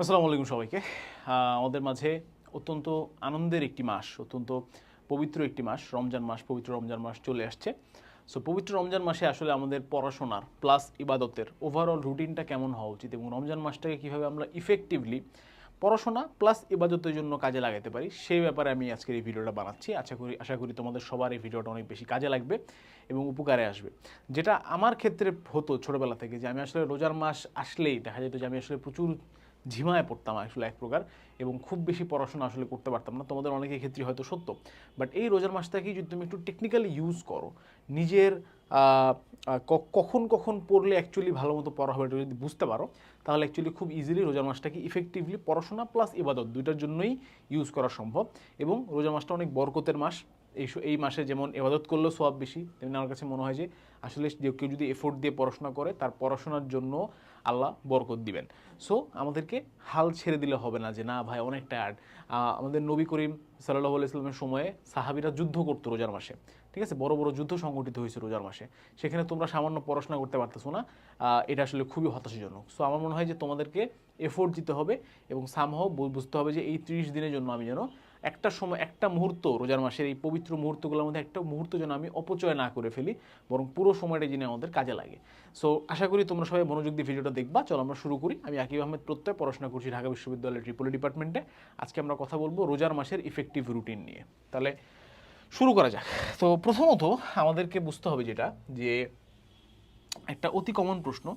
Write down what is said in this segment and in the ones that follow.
আসসালামু আলাইকুম সবাইকে। আমাদের মাঝে অত্যন্ত আনন্দের একটি মাস, অত্যন্ত পবিত্র একটি মাস, রমজান মাস, পবিত্র রমজান মাস চলে আসছে। সো পবিত্র রমজান মাসে আসলে আমাদের পড়াশোনার প্লাস ইবাদতের ওভারঅল রুটিনটা কেমন হওয়া উচিত এবং রমজান মাসটাকে কীভাবে আমরা ইফেক্টিভলি পড়াশোনা প্লাস ইবাদতের জন্য কাজে লাগাতে পারি, সেই ব্যাপারে আমি আজকের এই ভিডিওটা বানাচ্ছি। আশা করি আশা করি তোমাদের সবার এই ভিডিওটা অনেক বেশি কাজে লাগবে এবং উপকারে আসবে। যেটা আমার ক্ষেত্রে হতো ছোটোবেলা থেকে যে আমি আসলে রোজার মাস আসলেই দেখা যেত যে আমি আসলে প্রচুর ঝিমায় পড়তাম আসলে এক প্রকার এবং খুব বেশি পড়াশোনা আসলে করতে পারতাম না। তোমাদের অনেকের ক্ষেত্রে হয়তো সত্য। বাট এই রোজার মাসটাকে যদি তুমি একটু টেকনিক্যালি ইউজ করো, নিজের কখন কখন পড়লে অ্যাকচুয়ালি ভালো মতো পড়া হবে এটা যদি বুঝতে পারো, তাহলে অ্যাকচুয়ালি খুব ইজিলি রোজার মাসটাকে ইফেক্টিভলি পড়াশোনা প্লাস ইবাদত দুইটার জন্যই ইউজ করা সম্ভব। এবং রোজা মাসটা অনেক বরকতের মাস। এই এই মাসে যেমন এবাদত করলেও সব বেশি, তেমনি আমার কাছে মনে হয় যে আসলে যে কেউ যদি এফোর্ট দিয়ে পড়াশোনা করে, তার পড়াশোনার জন্য আল্লাহ বরকত দিবেন। সো আমাদেরকে হাল ছেড়ে দিলে হবে না যে, না ভাই, অনেক টায়ার্ড আমাদের নবী করিম সাল্লাহ ইসলামের সময়ে সাহাবিরা যুদ্ধ করতো রোজার মাসে। ঠিক আছে? বড় বড় যুদ্ধ সংগঠিত হয়েছে রোজার মাসে। সেখানে তোমরা সামান্য পড়াশোনা করতে পারতেছো না। এটা আসলে খুবই হতাশাজনক। সো আমার মনে হয় যে, তোমাদেরকে এফোর্ট দিতে হবে এবং সামহ বুঝতে হবে যে, এই ত্রিশ দিনের জন্য আমি যেন একটা সময়, একটা মুহূর্ত, রোজার মাসের এই পবিত্র মুহূর্তগুলোর মধ্যে একটা মুহূর্ত যেন আমি অপচয় না করে ফেলি, বরং পুরো সময়টা যিনি আমাদের কাজে লাগে। সো আশা করি তোমরা সবাই মনোযোগ দিয়ে ভিডিওটা দেখবা। চলো আমরা শুরু করি। আমি আকিব আহমেদ প্রত্যয়, পড়াশোনা করছি ঢাকা বিশ্ববিদ্যালয়ের ট্রিপলি ডিপার্টমেন্টে। আজকে আমরা কথা বলব রোজার মাসের ইফেক্টিভ রুটিন নিয়ে। তাহলে শুরু করা যাক। তো প্রথমত আমাদেরকে বুঝতে হবে যেটা, যে একটা অতি কমন প্রশ্ন,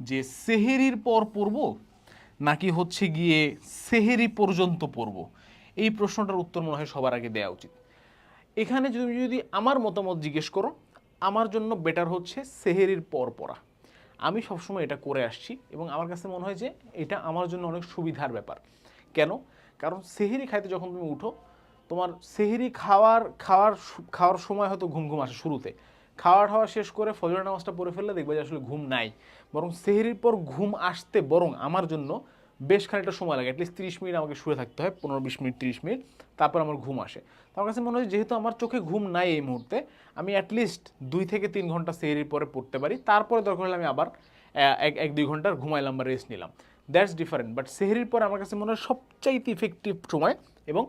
যে সেহেরির পর পড়ব নাকি হচ্ছে গিয়ে সেহেরি পর্যন্ত পড়ব? এই প্রশ্নটার উত্তর মনে হয় সবার আগে দেওয়া উচিত। এখানে যদি যদি আমার মতামত জিজ্ঞেস করো, আমার জন্য বেটার হচ্ছে সেহেরির পর পড়া আমি সবসময় এটা করে আসছি এবং আমার কাছে মনে হয় যে এটা আমার জন্য অনেক সুবিধার ব্যাপার। কেন? কারণ সেহেরি খাইতে যখন তুমি উঠো, তোমার সেহেরি খাওয়ার খাওয়ার খাওয়ার সময় হয়তো ঘুম ঘুম আসে শুরুতে। খাওয়া টাওয়া শেষ করে ফজর নামাজটা পড়ে ফেললে দেখবে যে আসলে ঘুম নাই। বরং সেহেরির পর ঘুম আসতে বরং আমার জন্য বেশ খানিকটা সময় লাগে অ্যাটলিস্ট তিরিশ মিনিট আমাকে শুয়ে থাকতে হয়, পনেরো বিশ মিনিট, তিরিশ মিনিট, তারপর আমার ঘুম আসে। তো আমার কাছে মনে হয় যেহেতু আমার চোখে ঘুম নাই এই মুহূর্তে, আমি অ্যাটলিস্ট দুই থেকে তিন ঘণ্টা সেহেরির পরে পড়তে পারি, তারপরে দরকার হলে আমি আবার এক এক, দুই ঘণ্টার ঘুমাইলাম বা রেস্ট নিলাম। দ্যাটস ডিফারেন্ট বাট সেহেরির পরে আমার কাছে মনে হয় সবচাইতে ইফেক্টিভ সময় এবং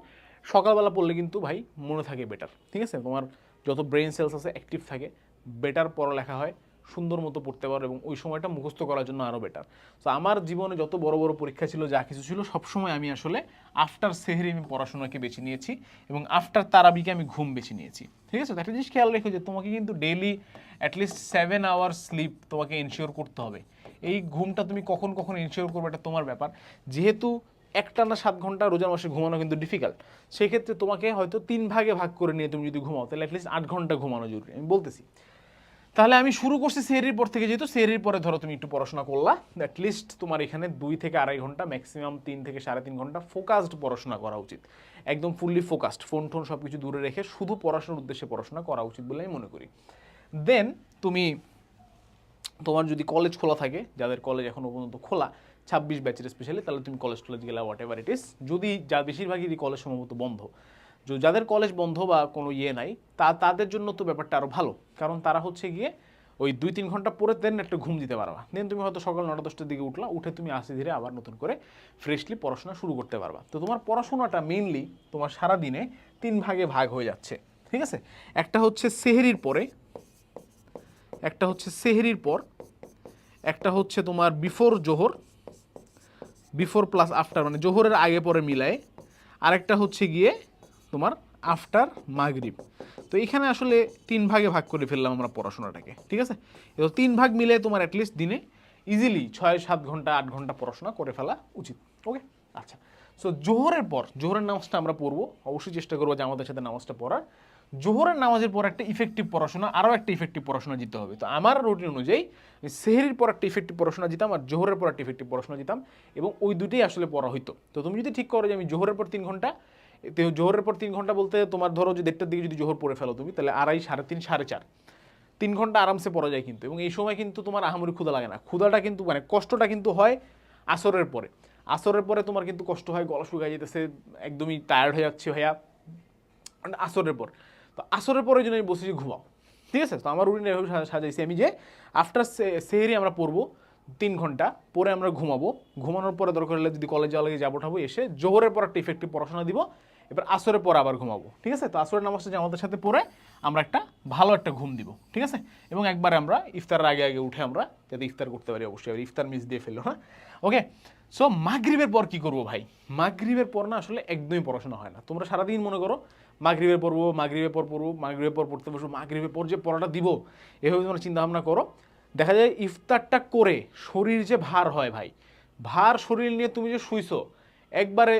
সকালবেলা পড়লে কিন্তু ভাই মনে থাকে বেটার ঠিক আছে? তোমার যত ব্রেন সেলস আছে অ্যাক্টিভ থাকে বেটার পড়ালেখা হয় সুন্দর মতো পড়তে পারো এবং ওই সময়টা মুখস্থ করার জন্য আরও বেটার তো আমার জীবনে যত বড় বড় পরীক্ষা ছিল, যা কিছু ছিল, সবসময় আমি আসলে আফটার সেহরি আমি পড়াশোনাকে বেছে নিয়েছি এবং আফটার তারাবিকে আমি ঘুম বেছে নিয়েছি। ঠিক আছে? একটা জিনিস খেয়াল রেখো যে তোমাকে কিন্তু daily at least seven hour sleep তোমাকে এনশিওর করতে হবে। এই ঘুমটা তুমি কখন কখন এনশিওর করবে এটা তোমার ব্যাপার। যেহেতু একটানা সাত ঘণ্টা রোজার মাসে ঘুমানো কিন্তু ডিফিকাল্ট সেক্ষেত্রে তোমাকে হয়তো তিন ভাগে ভাগ করে নিয়ে তুমি যদি ঘুমাও, তাহলে অ্যাটলিস্ট আট ঘণ্টা ঘুমানো জরুরি। আমি বলতেছি তাহলে আমি শুরু করছি সেহরির পর থেকে, যেহেতু সেহরির পরে ধরো তুমি একটু পড়াশোনা করলা অ্যাটলিস্ট তোমার এখানে দুই থেকে আড়াই ঘণ্টা ম্যাক্সিমাম তিন থেকে সাড়ে তিন ঘণ্টা ফোকাসড পড়াশোনা করা উচিত। একদম ফুললি ফোকাসড ফোন টোন সব কিছু দূরে রেখে শুধু পড়াশোনার উদ্দেশ্যে পড়াশোনা করা উচিত বলে আমি মনে করি। দেন তুমি, তোমার যদি কলেজ খোলা থাকে, যাদের কলেজ এখনও পর্যন্ত খোলা, ছাব্বিশ ব্যাচের স্পেশালি তাহলে তুমি কলেজ টলেজ গেলে হোয়াট এভার ইট ইস যদি যা বেশিরভাগই কলেজ সম্ভবত বন্ধ যাদের কলেজ বন্ধ বা কোনো ইয়ে নাই, তা, তাদের জন্য তো ব্যাপারটা আরও ভালো। কারণ তারা হচ্ছে গিয়ে ওই দুই তিন ঘণ্টা পরে দেন একটা ঘুম দিতে পারবা। দেন তুমি হয়তো সকাল নটা দশটার দিকে উঠলা, উঠে তুমি আস্তে ধীরে আবার নতুন করে ফ্রেশলি পড়াশোনা শুরু করতে পারবা। তো তোমার পড়াশোনাটা মেইনলি তোমার সারা দিনে তিন ভাগে ভাগ হয়ে যাচ্ছে। ঠিক আছে? একটা হচ্ছে সেহেরির পরে, একটা হচ্ছে সেহেরির পর, একটা হচ্ছে তোমার বিফোর জোহর বিফোর প্লাস আফটার মানে জোহরের আগে পরে মিলায়, আরেকটা হচ্ছে গিয়ে তোমার আফটার মাগরিব। তো এখানে আসলে তিন ভাগে ভাগ করে ফেললাম আমরা পড়াশোনাটাকে, ঠিক আছে? তো তিন ভাগ মিলে তোমার অ্যাটলিস্ট দিনে ইজিলি ছয়, সাত ঘণ্টা, আট ঘণ্টা পড়াশোনা করে ফেলা উচিত ওকে আচ্ছা সো জোহরের পর, জোহরের নামাজটা আমরা পড়ব। অবশ্যই চেষ্টা করব যে আমাদের সাথে নামাজটা পড়ার। জোহরের নামাজের পর একটা ইফেক্টিভ পড়াশোনা, আরও একটা ইফেক্টিভ পড়াশোনা দিতে হবে। তো আমার রুটিন অনুযায়ী সেহেরির পর একটা ইফেক্টিভ পড়াশোনা দিতাম আর জোহরের পর একটা ইফেক্টিভ পড়াশোনা দিতাম এবং ওই দুটোই আসলে পড়া হইতো। তো তুমি যদি ঠিক করো যে আমি জোহরের পর তিন ঘণ্টা জোহরের পর তিন ঘণ্টা বলতে তোমার ধরো যে দেড়টার দিকে যদি জোহর পড়ে ফেলো তুমি, তাহলে আড়াই, সাড়ে তিন, সাড়ে চার। তিন ঘণ্টা আরামসে পড়া যায় কিন্তু এবং এই সময় কিন্তু তোমার আহামরি ক্ষুদা লাগে না। ক্ষুধাটা কিন্তু মানে কষ্টটা কিন্তু হয় আসরের পরে। আসরের পরে তোমার কিন্তু কষ্ট হয়, গলা শুকায় যেতেছে একদমই টায়ার্ড হয়ে যাচ্ছে ভাইয়া। মানে আসরের পর। তো আসরের পরে জন্য আমি বসেছি ঘুমাও। ঠিক আছে? তো আমার রুটিন এভাবে সাজাইছি আমি যে আফটার সেহেরি আমরা পড়ব তিন ঘণ্টা, পরে আমরা ঘুমাবো। ঘুমানোর পরে দরকার হলে যদি কলেজে আলাদা যাব ঠাবো এসে জোহরের পর একটা ইফেক্টিভ পড়াশোনা দিব। এবার আসরের পর আবার ঘুমাবো, ঠিক আছে? তো আসরের নামাজটা আমাদের সাথে পড়ে আমরা একটা ভালো একটা ঘুম দিব, ঠিক আছে? এবং একবার আমরা ইফতারের আগে আগে উঠে আমরা যাতে ইফতার করতে পারি অবশ্যই, এবার ইফতার মিস দিয়ে ফেলল না ওকে সো মাগরিবের পর কি করব ভাই? মাগরিবের পর না আসলে একদমই পড়াশোনা হয় না। তোমরা সারাদিন মনে করো, মাগরিবের পড়ব, মাগরিবের পর পড়ব, মাগরিবের পর পড়তে বসবো, মাগরিবের পর যে পড়াটা দিব, এভাবে তোমরা চিন্তা ভাবনা করো। দেখা যায় ইফতারটা করে শরীর যে ভার হয় ভাই, ভার শরীর নিয়ে তুমি যে শুইছো, একবারে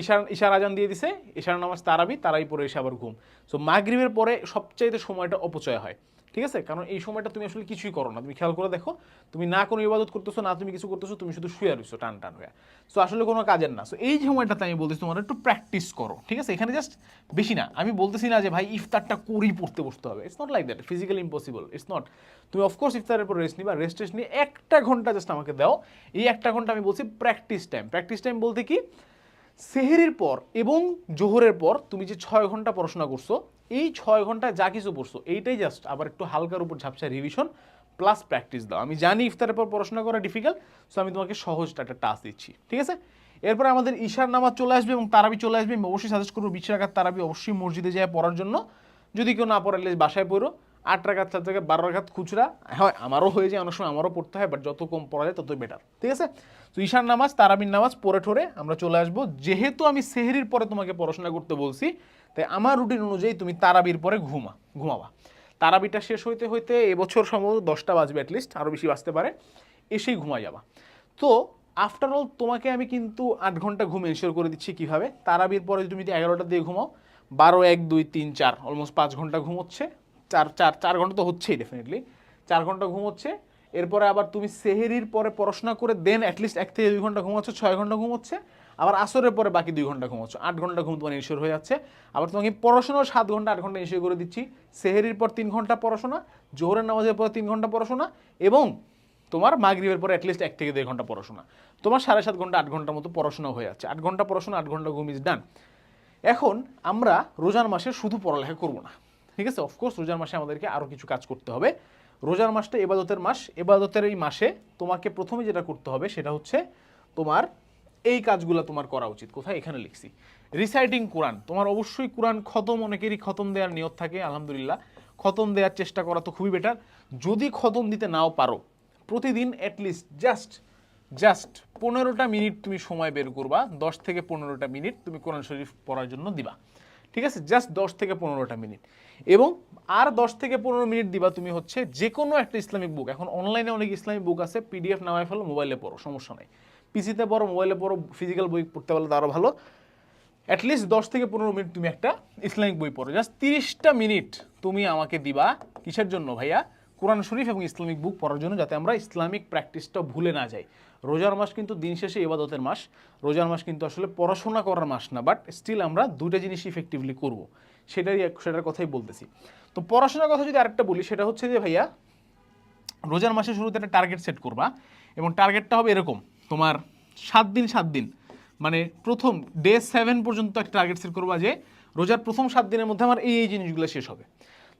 ঈশার ঈশার আজান দিয়ে দিছে ঈশার নামাজ তারাবি তারাই পরে এসে আবার ঘুম। সো মাগরিবের পরে সবচাইতে সময়টা অপচয় হয়। ঠিক আছে? কারণ এই সময়টা তুমি আসলে কিছুই করো না। তুমি খেয়াল করে দেখো, তুমি না কোনো ইবাদত করতেছো, না তুমি কিছু করতেছো, তুমি শুধু শুয়ে রইছো টান টান হয়ে। সো আসলে কোনো কাজের না। সো এই সময়টাতে আমি বলতেছি, তোমার একটু প্র্যাকটিস করো। ঠিক আছে? এখানে জাস্ট বেশি না। আমি বলতেছি না যে, ভাই, ইফতারটা করেই পড়তে বসতে হবে। It's not like that physically impossible it's not তুমি অফকোর্স ইফতারের পর রেস্ট নিবা। রেস্ট টেস্ট নিয়ে একটা ঘণ্টা জাস্ট আমাকে দাও। এই একটা ঘণ্টা আমি বলছি প্র্যাকটিস টাইম প্র্যাকটিস টাইম বলতে কি? সেহেরির পর এবং জোহরের পর তুমি যে ছয় ঘণ্টা পড়াশোনা করছ, এই ছয় ঘন্টায় যা কিছু পড়ছো, এইটাই জাস্ট আবার একটু হালকার উপর ঝাপসা রিভিশন প্লাস প্র্যাকটিস দাও। আমি জানি ইফতারের পর পড়াশোনা করা ডিফিকাল্ট সো আমি তোমাকে সহজটা একটা টাস্ক দিচ্ছি, ঠিক আছে? এরপরে আমাদের ঈশার নামাজ চলে আসবে এবং তারাবি চলে আসবে। আমি অবশ্যই সাজেস্ট করব বিশ তারাবি অবশ্যই মসজিদে যায় পড়ার জন্য। যদি কেউ না পড়ালে বাসায় পড়ো। আট রাখাত চার জায়গায় বারো রাখাত খুচরা, হয় আমারও হয়ে যায়, অনেক সময় আমারও পড়তে হয় বাট যত কম পড়া যায় ততই বেটার ঠিক আছে? তো ঈশার নামাজ, তারাবির নামাজ পড়ে ঠোরে আমরা চলে আসব। যেহেতু আমি সেহেরির পরে তোমাকে পড়াশোনা করতে বলছি, তাই আমার রুটিন অনুযায়ী তুমি তারাবির পরে ঘুমা, ঘুমাবা। তারাবিটা শেষ হইতে হইতে এবছর সম্ভবত দশটা বাজবে অ্যাটলিস্ট আরও বেশি বাজতে পারে, এসেই ঘুমাই যাবা। তো আফটার অল তোমাকে আমি কিন্তু আট ঘণ্টা ঘুম এনশিওর করে দিচ্ছি কীভাবে? তারাবির পরে তুমি যদি এগারোটা দিয়ে ঘুমাও, বারো, এক, দুই, তিন, চার অলমোস্ট পাঁচ ঘণ্টা ঘুম হচ্ছে চার চার চার ঘণ্টা তো হচ্ছেই ডেফিনেটলি চার ঘণ্টা ঘুম হচ্ছে। এরপরে আবার তুমি সেহেরির পরে পড়াশোনা করে দেন অ্যাটলিস্ট এক থেকে দুই ঘণ্টা ঘুমাচ্ছ ছয় ঘণ্টা ঘুমোচ্ছে আবার আসরের পরে বাকি দুই ঘণ্টা ঘুমাচ্ছ আট ঘণ্টা ঘুম তোমার ইনশিওর হয়ে যাচ্ছে। আবার তোমাকে পড়াশোনাও সাত ঘণ্টা, আট ঘণ্টা ইনশিওর করে দিচ্ছি। সেহেরির পর তিন ঘণ্টা পড়াশোনা, জোহরের নামাজের পর তিন ঘণ্টা পড়াশোনা এবং তোমার মাগরিবের পরে অ্যাটলিস্ট এক থেকে দেড় ঘণ্টা পড়াশোনা। তোমার সাড়ে সাত ঘণ্টা, আট ঘণ্টার মতো পড়াশোনা হয়ে যাচ্ছে। আট ঘণ্টা পড়াশোনা, আট ঘণ্টা ঘুম ইজ ডান এখন আমরা রোজার মাসে শুধু পড়ালেখা করব না। ঠিক আছে? অফকোর্স রোজার মাসে আমাদেরকে আরও কিছু কাজ করতে হবে। রোজার মাসটা এবাদতের মাস। এবাদতের এই মাসে তোমাকে প্রথমে যেটা করতে হবে সেটা হচ্ছে তোমার এই কাজগুলো তোমার করা উচিত। কোথায়? এখানে লিখছি। রিসাইটিং কোরআন তোমার অবশ্যই কোরআন খতম, অনেকেরই খতম দেওয়ার নিয়ত থাকে, আলহামদুলিল্লাহ। খতম দেওয়ার চেষ্টা করা তো খুবই বেটার যদি খতম দিতে নাও পারো, প্রতিদিন অ্যাটলিস্ট জাস্ট জাস্ট পনেরোটা মিনিট তুমি সময় বের করবা, দশ থেকে পনেরোটা মিনিট তুমি কোরআন শরীফ পড়ার জন্য দিবা। ঠিক আছে? জাস্ট দশ থেকে পনেরোটা মিনিট। এবং আর দশ থেকে পনেরো মিনিট দিবা তুমি হচ্ছে যে কোনো একটা ইসলামিক বুক এখন অনলাইনে অনেক ইসলামিক বুক আছে পিডিএফ নামায় ফেলো মোবাইলে পড়ো, সমস্যা নেই। পিসিতে পড়ো মোবাইলে পড়ো ফিজিক্যাল বই পড়তে পারলে তো আরও ভালো। অ্যাটলিস্ট দশ থেকে পনেরো মিনিট তুমি একটা ইসলামিক বই পড়ো। জাস্ট তিরিশটা মিনিট তুমি আমাকে দিবা কিসের জন্য ভাইয়া? কোরআন শরীফ এবং ইসলামিক বুক পড়ার জন্য যাতে আমরা ইসলামিক প্র্যাকটিসটা ভুলে না যাই। রোজার মাস কিন্তু দিন শেষে ইবাদতের মাস। রোজার মাস কিন্তু আসলে পড়াশোনা করার মাস না বাট স্টিল আমরা দুটা জিনিস ইফেক্টিভলি করব। সেটাই সেটার কথাই বলতেছি। তো পড়াশোনার কথা যদি আরেকটা বলি, সেটা হচ্ছে যে ভাইয়া, রোজার মাসের শুরুতে একটা টার্গেট সেট করবা এবং টার্গেটটা হবে এরকম, তোমার সাত দিন সাত দিন। মানে প্রথম ডে সেভেন পর্যন্ত একটা টার্গেট সেট করবা যে রোজার প্রথম সাত দিনের মধ্যে আমার এই এই জিনিসগুলো শেষ হবে।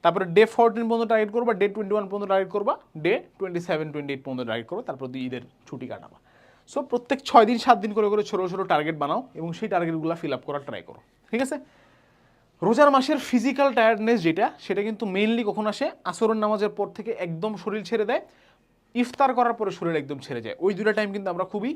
তারপরে ডে ফোরটিন পর্যন্ত টার্গেট করবা ডে টোয়েন্টি ওয়ান পর্যন্ত টার্গেট করবা day twenty seven twenty eight পর্যন্ত টার্গেট করবা, তারপর দুই ঈদের ছুটি কাটাবা। সো প্রত্যেক ছয় দিন, সাত দিন করে করে ছোটো ছোটো টার্গেট বানাও এবং সেই টার্গেটগুলো ফিল আপ করার ট্রাই করো। ঠিক আছে? রোজার মাসের ফিজিক্যাল টায়ার্ডনেস যেটা, সেটা কিন্তু মেইনলি কখন আসে? আসরের নামাজের পর থেকে একদম শরীর ছেড়ে দেয়। ইফতার করার পরে শরীর একদম ছেড়ে যায়। ওই দুটো টাইম কিন্তু আমরা খুবই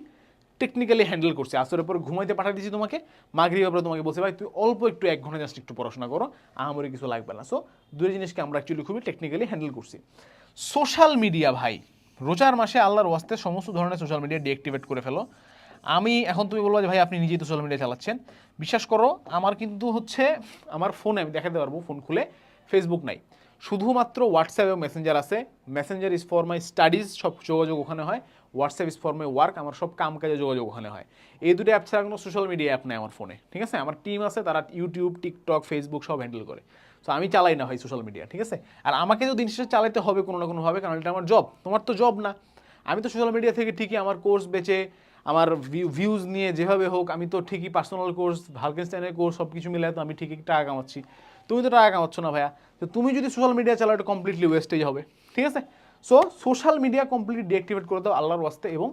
টেকনিক্যালি হ্যান্ডেল করছি। আসরের পরে ঘুমাইতে পাঠিয়ে দিচ্ছি তোমাকে মাগরি ব্যাপারে তোমাকে বলছে, ভাই, তুই অল্প একটু এক ঘণ্টা জাস্ট একটু পড়াশোনা করো আমারই কিছু লাগবে না। সো দুই জিনিসকে আমরা অ্যাকচুয়ালি খুবই টেকনিক্যালি হ্যান্ডেল করছি। সোশ্যাল মিডিয়া ভাই, রোজার মাসে আল্লাহর ওয়াস্তে সমস্ত ধরনের সোশ্যাল মিডিয়া ডিঅ্যাক্টিভেট করে ফেলো। আমি, এখন তুমি বলব যে, ভাই, আপনি নিজেই তো সোশ্যাল মিডিয়া চালাচ্ছেন। বিশ্বাস করো, আমার কিন্তু হচ্ছে, আমার ফোনে আমি দেখাতে পারব ফোন খুলে ফেসবুক নাই। শুধুমাত্র হোয়াটসঅ্যাপ এবং মেসেঞ্জার আছে। Messenger is for my studies সব যোগাযোগ ওখানে হয়। WhatsApp is for my work আমার সব কাম কাজে যোগাযোগ ওখানে হয়। এই দুটো অ্যাপ ছাড়া কোনো সোশ্যাল মিডিয়া অ্যাপ নেই আমার ফোনে ঠিক আছে? আমার টিম আছে, তারা ইউটিউব টিকটক ফেসবুক সব হ্যান্ডেল করে। সো আমি চালাই না হয় সোশ্যাল মিডিয়া ঠিক আছে? আর আমাকে তো দিন শেষে চালাতে হবে কোনো না কোনোভাবে, কারণ এটা আমার জব তোমার তো জব না। আমি তো সোশ্যাল মিডিয়া থেকে ঠিকই আমার কোর্স বেচে আমার ভিউজ নিয়ে যেভাবে হোক, আমি তো ঠিকই পার্সোনাল কোর্স ভালকেনস্টাইনের কোর্স সব কিছু মিলে তো আমি ঠিকই টাকা কামাচ্ছি। তুমি তো টাকা কামাচ্ছ না ভাইয়া। তো তুমি যদি সোশ্যাল মিডিয়া চালাও এটা কমপ্লিটলি ওয়েস্টেজ হবে, ঠিক আছে? So social media complete deactivate করে দাও আল্লাহর ওয়াস্তে এবং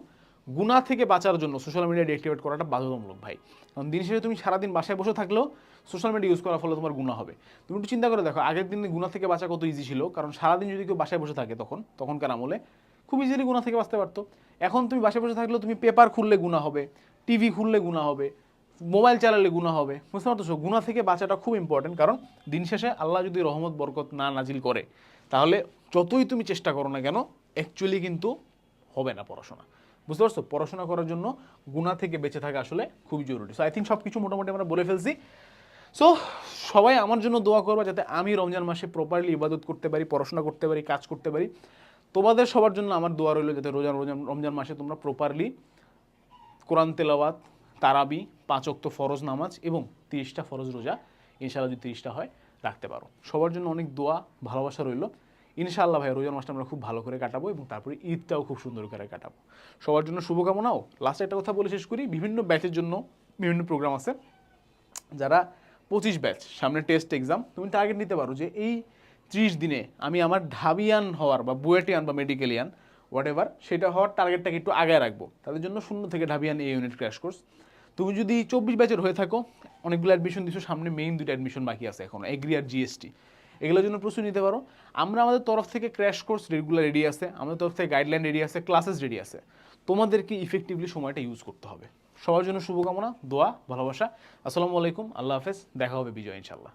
গুণা থেকে বাঁচার জন্য সোশ্যাল মিডিয়া ডিঅ্যাক্টিভেট করাটা বাধ্যতামূলক ভাই। কারণ দিন শেষে তুমি সারাদিন বাসায় বসে থাকলেও সোশ্যাল মিডিয়া ইউজ করার ফলে তোমার গুণা হবে। তুমি একটু চিন্তা করে দেখো, আগের দিনে গুণা থেকে বাঁচা কত ইজি ছিল? কারণ সারাদিন যদি কেউ বাসায় বসে থাকে তখন, তখনকার আমলে খুব ইজিলি গুণা থেকে বাঁচতে পারতো। এখন তুমি বাসে বসে থাকলেও তুমি পেপার খুললে গুণা হবে টিভি খুললে গুণা হবে মোবাইল চালালে গুণা হবে। বুঝতে পারছ গুণা থেকে বাঁচাটা খুব ইম্পর্টেন্ট কারণ দিন শেষে আল্লাহ যদি রহমত, বরকত না নাজিল করে, তাহলে যতই তুমি চেষ্টা করো না কেন অ্যাকচুয়ালি কিন্তু হবে না পড়াশোনা। বুঝতে পারছ? পড়াশোনা করার জন্য গুণা থেকে বেঁচে থাকা আসলে খুবই জরুরি। সো আই থিঙ্ক সব কিছু মোটামুটি আমরা বলে ফেলছি। সো সবাই আমার জন্য দোয়া করবা যাতে আমি রমজান মাসে প্রপারলি ইবাদত করতে পারি, পড়াশোনা করতে পারি, কাজ করতে পারি। তোমাদের সবার জন্য আমার দোয়া রইল যাতে রোজা রোজা রমজান মাসে তোমরা প্রপারলি কোরআন তেলাওয়াত, তারাবি, পাঁচ অক্ত ফরজ নামাজ এবং তিরিশটা ফরজ রোজা ইনশাআল্লাহ যদি তিরিশটা হয় রাখতে পারো। সবার জন্য অনেক দোয়া, ভালোবাসা রইল। ইনশাআল্লাহ ভাই, রোজার মাসটা আমরা খুব ভালো করে কাটাবো এবং তারপরে ঈদটাও খুব সুন্দর করে কাটাবো। সবার জন্য শুভকামনাও। লাস্টে একটা কথা বলে শেষ করি, বিভিন্ন ব্যাচের জন্য বিভিন্ন প্রোগ্রাম আছে। যারা পঁচিশ ব্যাচ সামনে টেস্ট এক্সাম তুমি টার্গেট নিতে পারো যে এই ত্রিশ দিনে আমি আমার ঢাবিয়ান হওয়ার বা বুয়েটিয়ান বা মেডিকেলিয়ান হোয়াট এভার সেটা হওয়ার টার্গেটটাকে একটু আগে রাখব। তাদের জন্য শূন্য থেকে ঢাবিয়ান এই ইউনিট ক্র্যাশ কোর্স তুমি যদি চব্বিশ ব্যাচের হয়ে থাকো, অনেকগুলো অ্যাডমিশন দিছো, সামনে মেইন দুটো অ্যাডমিশন বাকি আছে এখন এগ্রি আর জিএসটি এগুলোর জন্য প্রস্তুতি নিতে পারো। আমরা আমাদের তরফ থেকে ক্র্যাশ কোর্স রেগুলার রেডি আছে, আমাদের তরফ থেকে গাইডলাইন রেডি আছে ক্লাসেস রেডি আছে। তোমাদেরকে ইফেক্টিভলি সময়টা ইউজ করতে হবে। সবার জন্য শুভকামনা, দোয়া, ভালোবাসা। আসসালামু আলাইকুম, আল্লাহ হাফেজ, দেখা হবে বিজয় ইনশাল্লাহ